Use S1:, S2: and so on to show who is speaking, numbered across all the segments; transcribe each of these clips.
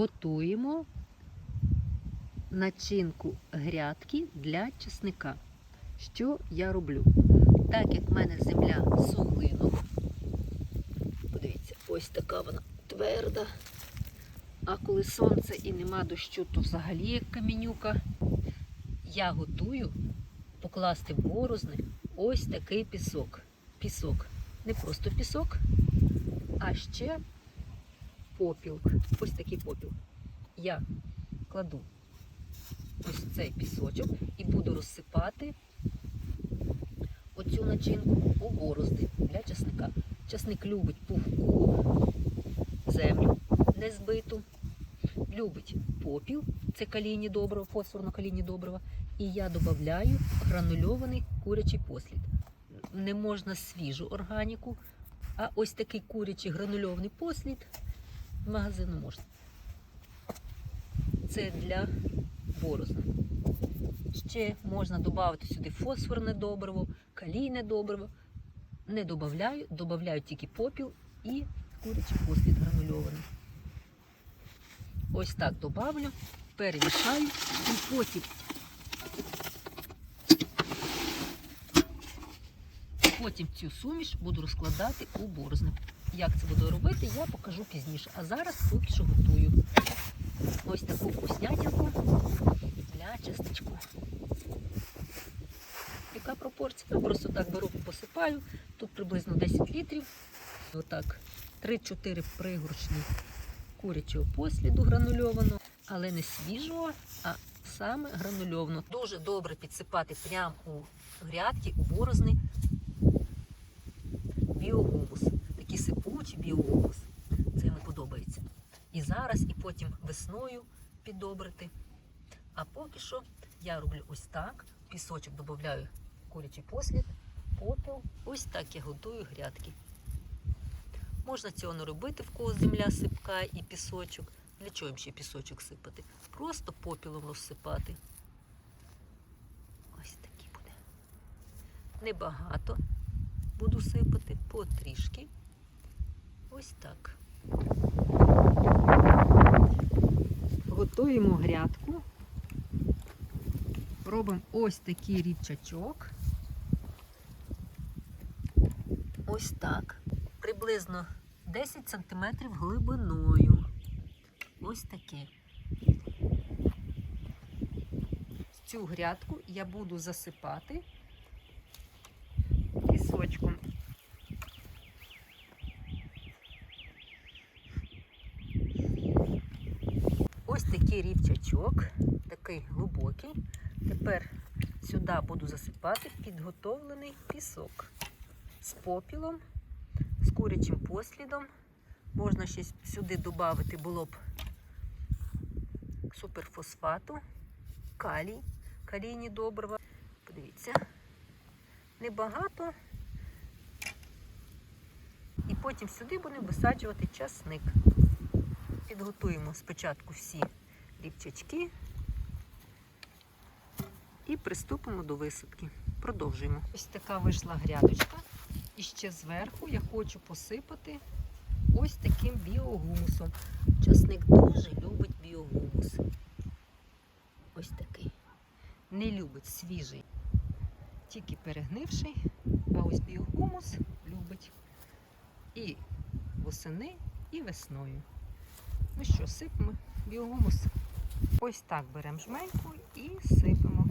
S1: готуємо начинку грядки для чесника. Що я роблю? Так як в мене земля суглинок, подивіться, ось така вона тверда. А коли сонце і нема дощу, то взагалі як камінюка. Я готую покласти борозни ось такий пісок. Пісок. Не просто пісок, а ще попіл. Ось такий попіл. Я кладу ось цей пісочок і буду розсипати оцю начинку у борозди для часника. Часник любить пухку землю не збиту, любить попіл, це калійні добрива, фосфорно-калійні добрива. І я додаю гранульований курячий послід. Не можна свіжу органіку, а ось такий курячий гранульований послід магазину можна. Це для борозна. Ще можна додати сюди фосфорне добриво, калійне добриво. Не додаю, додаю тільки попіл і курячий послід гранульований. Ось так добавлю, перемішаю і потім Потім цю суміш буду розкладати у борозни. Як це буду робити, я покажу пізніше. А зараз поки що готую ось таку вкуснятинку для чесничку. Яка пропорція? Я просто так беру, посипаю. Тут приблизно 10 літрів. Отак, 3-4 пригоршні курячого посліду гранульованого, але не свіжого, а саме гранульованого. Дуже добре підсипати прямо у грядки, у борозни біогумус. Сипучий біогумус. Це йому подобається. І зараз, і потім весною підобрити. А поки що я роблю ось так. Пісочок додаю курячий послід, попіл. Ось так я готую грядки. Можна цього не робити, в кого земля сипка і пісочок. Для чого їм ще пісочок сипати? Просто попілом розсипати. Ось такий буде. Небагато буду сипати потрішки. Ось так. Готуємо грядку. Робимо ось такий рівчачок. Ось так. Приблизно 10 см глибиною. Ось таке. Цю грядку я буду засипати пісочком. Ось такий рівчачок, такий глибокий. Тепер сюди буду засипати підготовлений пісок з попілом, з курячим послідом. Можна ще сюди додати було б суперфосфату, калій, калійні добрива. Подивіться, небагато. І потім сюди будемо висаджувати часник. Підготуємо спочатку всі рівчачки і приступимо до висадки. Продовжуємо. Ось така вийшла грядочка. І ще зверху я хочу посипати ось таким біогумусом. Часник дуже любить біогумус. Ось такий. Не любить свіжий, тільки перегнивший, а ось біогумус любить і восени, і весною. Ну що, сипемо біогумус. Ось так беремо жменьку і сипемо.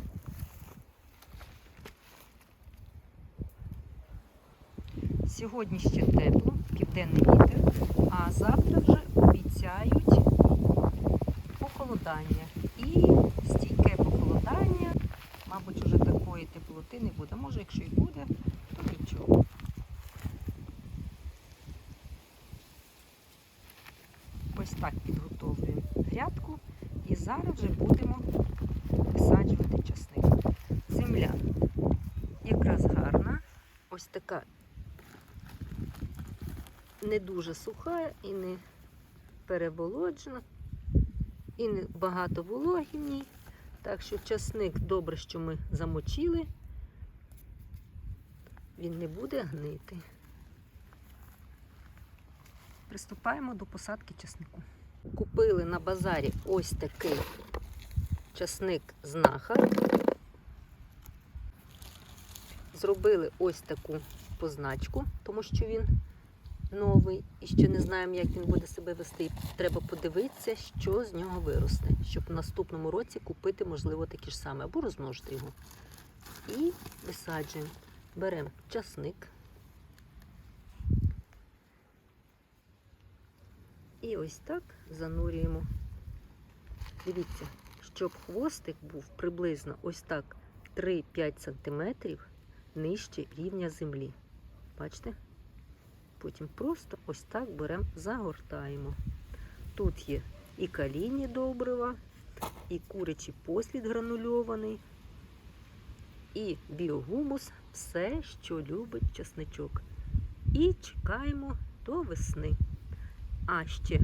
S1: Сьогодні ще тепло, південний вітер, а завтра вже обіцяють похолодання. І стійке похолодання, мабуть, вже такої теплоти не буде. Може, якщо і буде, то нічого. Ось так підготовлюємо грядку і зараз вже будемо висаджувати часник. Земля якраз гарна, ось така не дуже суха і не переволоджена, і не багато вологі в ній. Так що часник добре, що ми замочили, він не буде гнити. Приступаємо до посадки часнику. Купи Купили на базарі ось такий часник знахар. Зробили ось таку позначку, тому що він новий і ще не знаємо, як він буде себе вести. Треба подивитися, що з нього виросте, щоб в наступному році купити, можливо, такі ж саме, або розмножити його. І висаджуємо. Беремо часник. І ось так занурюємо. Дивіться, щоб хвостик був приблизно ось так 3-5 см нижче рівня землі. Бачите? Потім просто ось так беремо, загортаємо. Тут є і калійні добрива, і курячий послід гранульований, і біогумус, все, що любить часничок. І чекаємо до весни. А ще,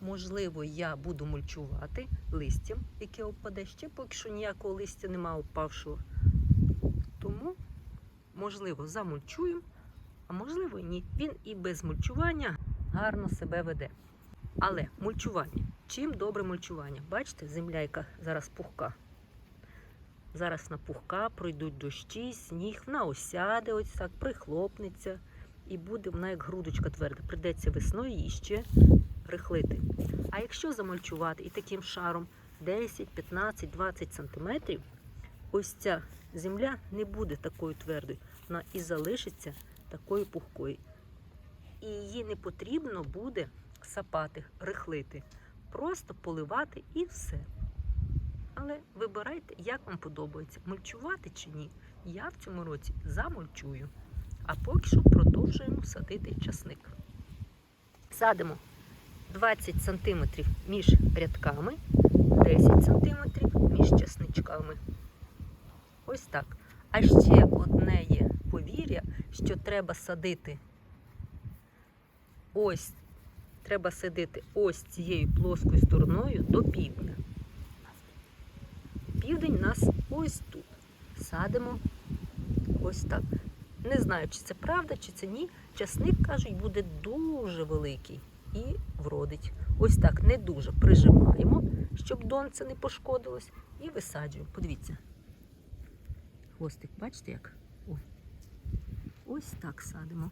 S1: можливо, я буду мульчувати листям, яке опаде. Ще поки що ніякого листя нема опавшого. Тому, можливо, замульчуємо, а можливо, ні. Він і без мульчування гарно себе веде. Але мульчування. Чим добре мульчування? Бачите, земля, яка зараз пухка. Зараз вона пухка, пройдуть дощі, сніг, вона осяде, ось так, прихлопнеться. І буде вона як грудочка тверда. Придеться весною її ще рихлити. А якщо замульчувати і таким шаром 10, 15, 20 сантиметрів, ось ця земля не буде такою твердою. Вона і залишиться такою пухкою. І її не потрібно буде сапати, рихлити. Просто поливати і все. Але вибирайте, як вам подобається, мульчувати чи ні. Я в цьому році замульчую. А поки що продовжуємо садити часник. Садимо 20 см між рядками, 10 см між часничками. Ось так. А ще одне є повір'я, що треба садити ось, треба садити ось цією плоскою стороною до півдня. Південь у нас ось тут. Садимо ось так. Не знаю, чи це правда, чи це ні. Часник, кажуть, буде дуже великий і вродить. Ось так не дуже прижимаємо, щоб донце не пошкодилось, і висаджуємо. Подивіться. Хвостик, бачите як? Ой. Ось так садимо.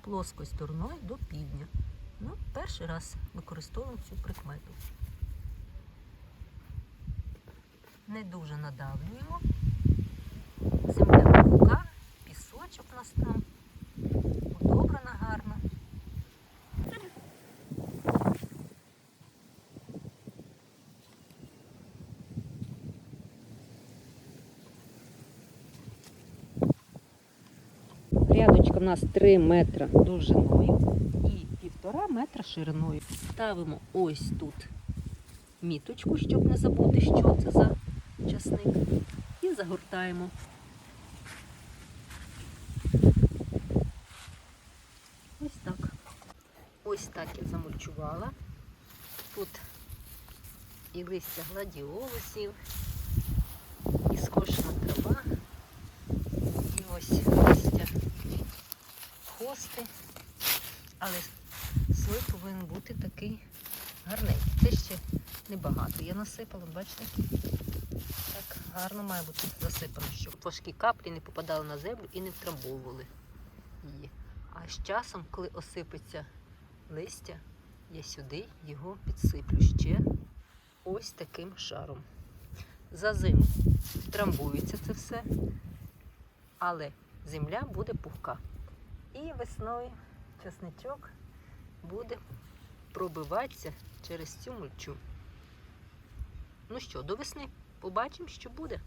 S1: Плоскою стороною до півдня. Ну, перший раз використовуємо цю прикмету. Не дуже надавлюємо. Земля пухка, пісочок у нас там удобрена гарно. Рядочка в нас 3 метра довжиною і півтора метра шириною. Ставимо ось тут міточку, щоб не забути, що це за часник. І загортаємо. Ось так. Ось так я замульчувала. Тут і листя гладіолусів, і скошена трава, і ось листя хости. Але слой повинен бути такий гарненький. Це ще небагато. Я насипала, бачите? Так гарно має бути засипано, щоб важкі каплі не попадали на землю і не втрамбовували її. А з часом, коли осипеться листя, я сюди його підсиплю ще ось таким шаром. За зиму втрамбується це все, але земля буде пухка. І весною часничок буде пробиватися через цю мульчу. Ну що, до весни побачимо, що буде.